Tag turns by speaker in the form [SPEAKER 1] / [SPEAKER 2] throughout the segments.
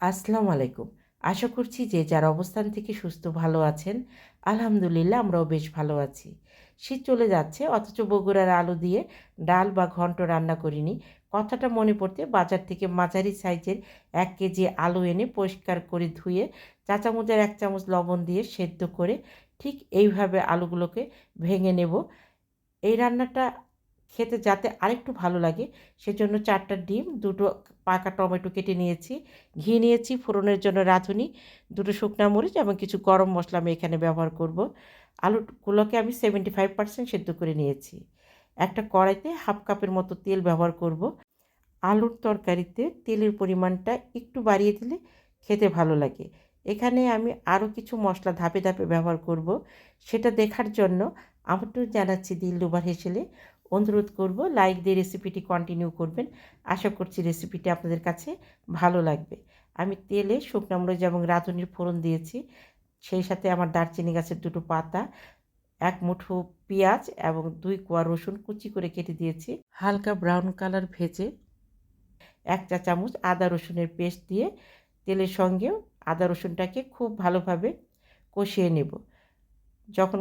[SPEAKER 1] আসসালামু আলাইকুম। আশা করছি যে যার অবস্থান থেকে সুস্থ, ভালো আছেন, আলহামদুলিল্লাহ আমরাও বেশ ভালো আছি। শীত চলে যাচ্ছে, অথচ বগুড়ার আলু দিয়ে ডাল বা ঘন্ট রান্না করিনি। কথাটা মনে পড়তে বাজার থেকে মাঝারি সাইজের এক কেজি আলু এনে পরিষ্কার করে ধুয়ে চা চামচের এক চামচ লবণ দিয়ে সেদ্ধ করে ঠিক এইভাবে আলুগুলোকে ভেঙে নেব। এই রান্নাটা খেতে যাতে আরেকটু ভালো লাগে, সেজন্য চারটা ডিম, দুটো পাকা টমেটো কেটে নিয়েছি, ঘি নিয়েছি, ফোড়নের জন্য রাঁধুনি, দুটো শুকনো মরিচ এবং কিছু গরম মশলা আমি এখানে ব্যবহার করব। আলুগুলোকে আমি সেভেন্টি ফাইভ পার্সেন্ট সেদ্ধ করে নিয়েছি। একটা কড়াইতে হাফ কাপের মতো তেল ব্যবহার করব। আলুর তরকারিতে তেলের পরিমাণটা একটু বাড়িয়ে দিলে খেতে ভালো লাগে। এখানে আমি আরও কিছু মশলা ধাপে ধাপে ব্যবহার করব। সেটা দেখার জন্য আমন্ত্রণ জানাচ্ছি দিল দুবার হেসেলে। অনুরোধ করব লাইক দিয়ে রেসিপিটি কন্টিনিউ করবেন। আশা করছি রেসিপিটি আপনাদের কাছে ভালো লাগবে। আমি তেলে শুকনো মরিচ এবং রাঁধুনির ফোড়ন দিয়েছি। সেই সাথে আমার দারচিনি গাছের দুটো পাতা, এক মুঠো পেঁয়াজ এবং দুই কোয়া রসুন কুচি করে কেটে দিয়েছি। হালকা ব্রাউন কালার ভেজে এক চা চামচ আদা রসুনের পেস্ট দিয়ে তেলের সঙ্গে আদা রসুনটাকে খুব ভালোভাবে কষিয়ে নেব। যখন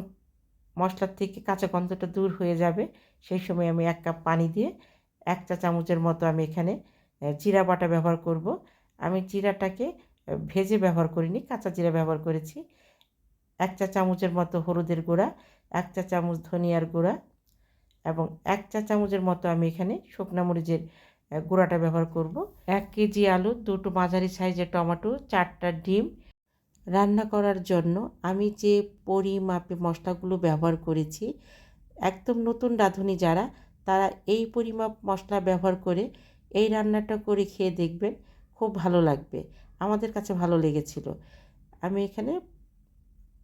[SPEAKER 1] মশলার থেকে কাঁচা গন্ধটা দূর হয়ে যাবে। সেই সময় আমি এক কাপ পানি দিয়ে এক চা চামচের মতো আমি এখানে জিরা বাটা ব্যবহার করব। আমি জিরাটাকে ভেজে ব্যবহার করিনি, কাঁচা জিরা ব্যবহার করেছি। এক চা চামচের মতো হলুদের গুঁড়া, এক চা চামচ ধনিয়ার গুঁড়া এবং এক চা চামচের মতো আমি এখানে শুকনা মরিচের গুঁড়াটা ব্যবহার করব। এক কেজি আলু, দুটো মাঝারি সাইজের টমেটো, চারটা ডিম রান্না করার জন্য আমি যে পরিমাপে মশলাগুলো ব্যবহার করেছি, একদম নতুন রাঁধুনি যারা, তারা এই পরিমাপ মশলা ব্যবহার করে এই রান্নাটা করে খেয়ে দেখবেন খুব ভালো লাগবে। আমাদের কাছে ভালো লেগেছিল। আমি এখানে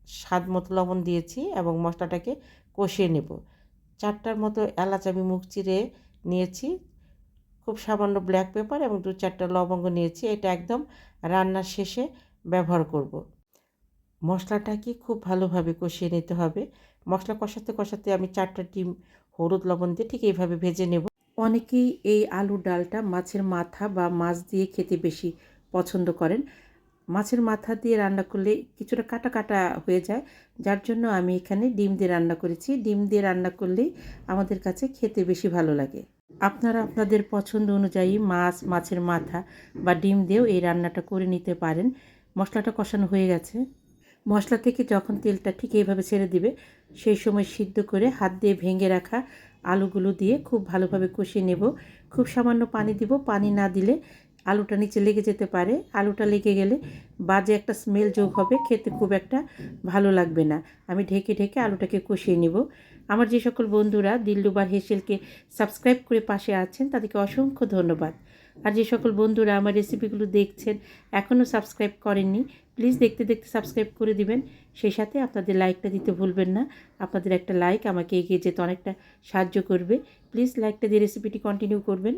[SPEAKER 1] স্বাদ মতো লবণ দিয়েছি এবং মশলাটাকে কষিয়ে নেব। চারটার মতো এলাচ আমি মুখ চিরে নিয়েছি। খুব সামান্য ব্ল্যাক পেপার এবং দু চারটা লবঙ্গ নিয়েছি। এটা একদম রান্নার শেষে ব্যবহার করব। মশলাটাকে খুব ভালোভাবে কষিয়ে নিতে হবে। মশলা কষাতে কষাতে আমি চারটা ডিম হলুদ লবণ দিয়ে ঠিক এইভাবে ভেজে নেব। অনেকেই এই আলুর ডালটা মাছের মাথা বা মাছ দিয়ে খেতে বেশি পছন্দ করেন। মাছের মাথা দিয়ে রান্না করলে কিছুটা কাটা কাটা হয়ে যায়। যার জন্য আমি এখানে ডিম দিয়ে রান্না করেছি। ডিম দিয়ে রান্না করলেই আমাদের কাছে খেতে বেশি ভালো লাগে। আপনারা আপনাদের পছন্দ অনুযায়ী মাছ, মাছের মাথা বা ডিম দিয়েও এই রান্নাটা করে নিতে পারেন। মশলাটা কষানো হয়ে গেছে। মশলা থেকে যখন তেলটা ঠিক এইভাবে ছেড়ে দিবে, সেই সময় সিদ্ধ করে হাত দিয়ে ভেঙে রাখা আলুগুলো দিয়ে খুব ভালোভাবে কষিয়ে নেব। খুব সামান্য পানি দিব। পানি না দিলে আলুটা নিচে লেগে যেতে পারে। আলুটা লেগে গেলে বাজে একটা স্মেল যোগ হবে, খেতে খুব একটা ভালো লাগবে না। আমি ঢেকে ঢেকে আলুটাকে কষিয়ে নেব। আমার যে সকল বন্ধুরা দিল্লুবার হেসেলকে সাবস্ক্রাইব করে পাশে আছেন, তাদেরকে অসংখ্য ধন্যবাদ। আর যে সকল বন্ধুরা আমার রেসিপিগুলো দেখছেন এখনও সাবস্ক্রাইব করেননি, প্লিজ দেখতে দেখতে সাবস্ক্রাইব করে দিবেন। সেই সাথে আপনাদের লাইকটা দিতে ভুলবেন না। আপনাদের একটা লাইক আমাকে এগিয়ে যেতে অনেকটা সাহায্য করবে। প্লিজ লাইকটা দিয়ে রেসিপিটি কন্টিনিউ করবেন।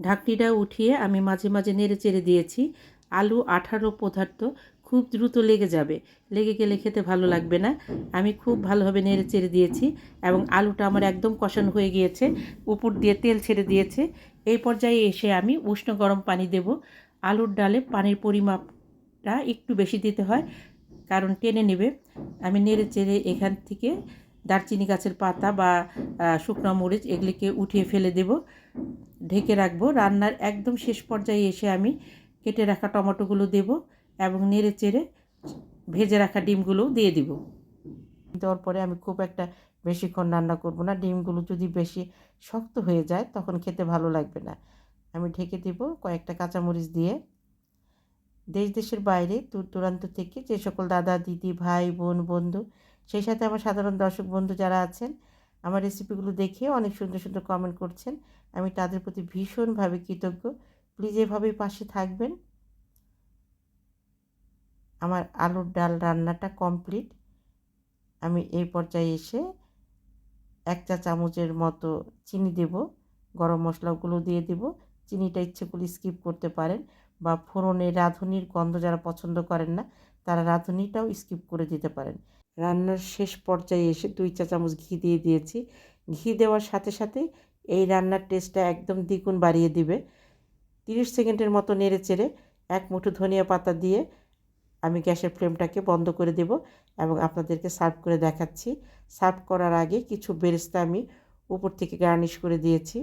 [SPEAKER 1] ঢাকনিটা উঠিয়ে আমি মাঝে মাঝে নেড়ে চেড়ে দিয়েছি। আলু, আঠারো পদার্থ খুব দ্রুত লেগে যাবে। লেগে গেলে খেতে ভালো লাগবে না। আমি খুব ভালোভাবে নেড়ে চেড়ে দিয়েছি এবং আলুটা আমার একদম কষানো হয়ে গিয়েছে। উপর দিয়ে তেল ছেড়ে দিয়েছে। এই পর্যায়ে এসে আমি উষ্ণ গরম পানি দেব। আলুর ডালে পানির পরিমাপটা একটু বেশি দিতে হয়, কারণ টেনে নেবে। আমি নেড়ে চেড়ে এখান থেকে দারচিনি গাছের পাতা বা শুকনো মরিচ এগুলিকে উঠিয়ে ফেলে দেব। ঢেকে রাখব। রান্নার একদম শেষ পর্যায়ে এসে আমি কেটে রাখা টমেটোগুলো দেব। এবং নেড়ে চেড়ে ভেজে রাখা ডিমগুলোও দিয়ে দিব। দেওয়ার পরে আমি খুব একটা বেশিক্ষণ রান্না করব না। ডিমগুলো যদি বেশি শক্ত হয়ে যায়, তখন খেতে ভালো লাগবে না। আমি ঢেকে দেব কয়েকটা কাঁচামরিচ দিয়ে। দেশ দেশের বাইরে দূর দূরান্ত থেকে যে সকল দাদা, দিদি, ভাই, বোন, বন্ধু, সেই সাথে আমার সাধারণ দর্শক বন্ধু যারা আছেন, আমার রেসিপিগুলো দেখে অনেক সুন্দর সুন্দর কমেন্ট করছেন। আমি তাদের প্রতি ভীষণভাবে কৃতজ্ঞ। প্লিজ এভাবেই পাশে থাকবেন। আমার আলুর ডাল রান্নাটা কমপ্লিট। আমি এই পর্যায়ে এসে এক চা চামচের মতো চিনি দেব, গরম মশলাগুলো দিয়ে দেব। চিনিটা ইচ্ছে করলে স্কিপ করতে পারেন বা ফোড়নে রাঁধুনির গন্ধ যারা পছন্দ করেন না, তারা রাঁধুনিটাও স্কিপ করে দিতে পারেন। রান্নার শেষ পর্যায়ে এসে দুই চা চামচ ঘি দিয়ে দিয়েছি। ঘি দেওয়ার সাথে সাথে এই রান্নার টেস্টটা একদম দ্বিগুণ বাড়িয়ে দিবে। তিরিশ সেকেন্ডের মতো নেড়ে চেড়ে এক মুঠো ধনিয়া পাতা দিয়ে আমি গ্যাসের ফ্লেমটাকে বন্ধ করে দেব এবং আপনাদেরকে সার্ভ করে দেখাচ্ছি। সার্ভ করার আগে কিছু বেরেস্তা আমি উপর থেকে গার্নিশ করে দিয়েছি।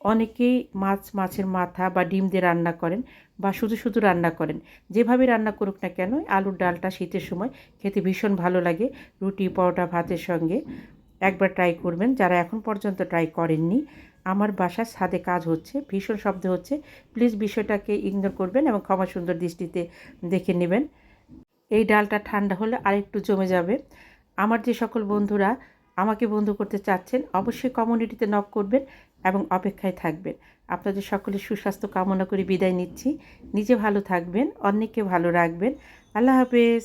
[SPEAKER 1] অনেকেই মাছ, মাছের মাথা বা ডিম দিয়ে রান্না করেন বা শুধু শুধু রান্না করেন। যেভাবে রান্না করুক না কেন, আলুর ডালটা শীতের সময় খেতে ভীষণ ভালো লাগে। রুটি, পরোটা, ভাতের সঙ্গে একবার ট্রাই করবেন। যারা এখন পর্যন্ত ট্রাই করেননি আমার বাসার ছাদে কাজ হচ্ছে, ভীষণ শব্দ হচ্ছে। প্লিজ বিষয়টাকে ইগনোর করবেন এবং ক্ষমা সুন্দর দৃষ্টিতে দেখে নেবেন। এই ডালটা ঠান্ডা হলে আরেকটু জমে যাবে। আমার যে সকল বন্ধুরা আমাকে বন্ধু করতে চাচ্ছেন, অবশ্যই কমিউনিটিতে নক করবেন এবং অপেক্ষায় থাকবেন। আপনাদের সকলের সুস্বাস্থ্য কামনা করে বিদায় নিচ্ছি। নিজে ভালো থাকবেন, অন্যকে ভালো রাখবেন। আল্লাহ হাফেজ।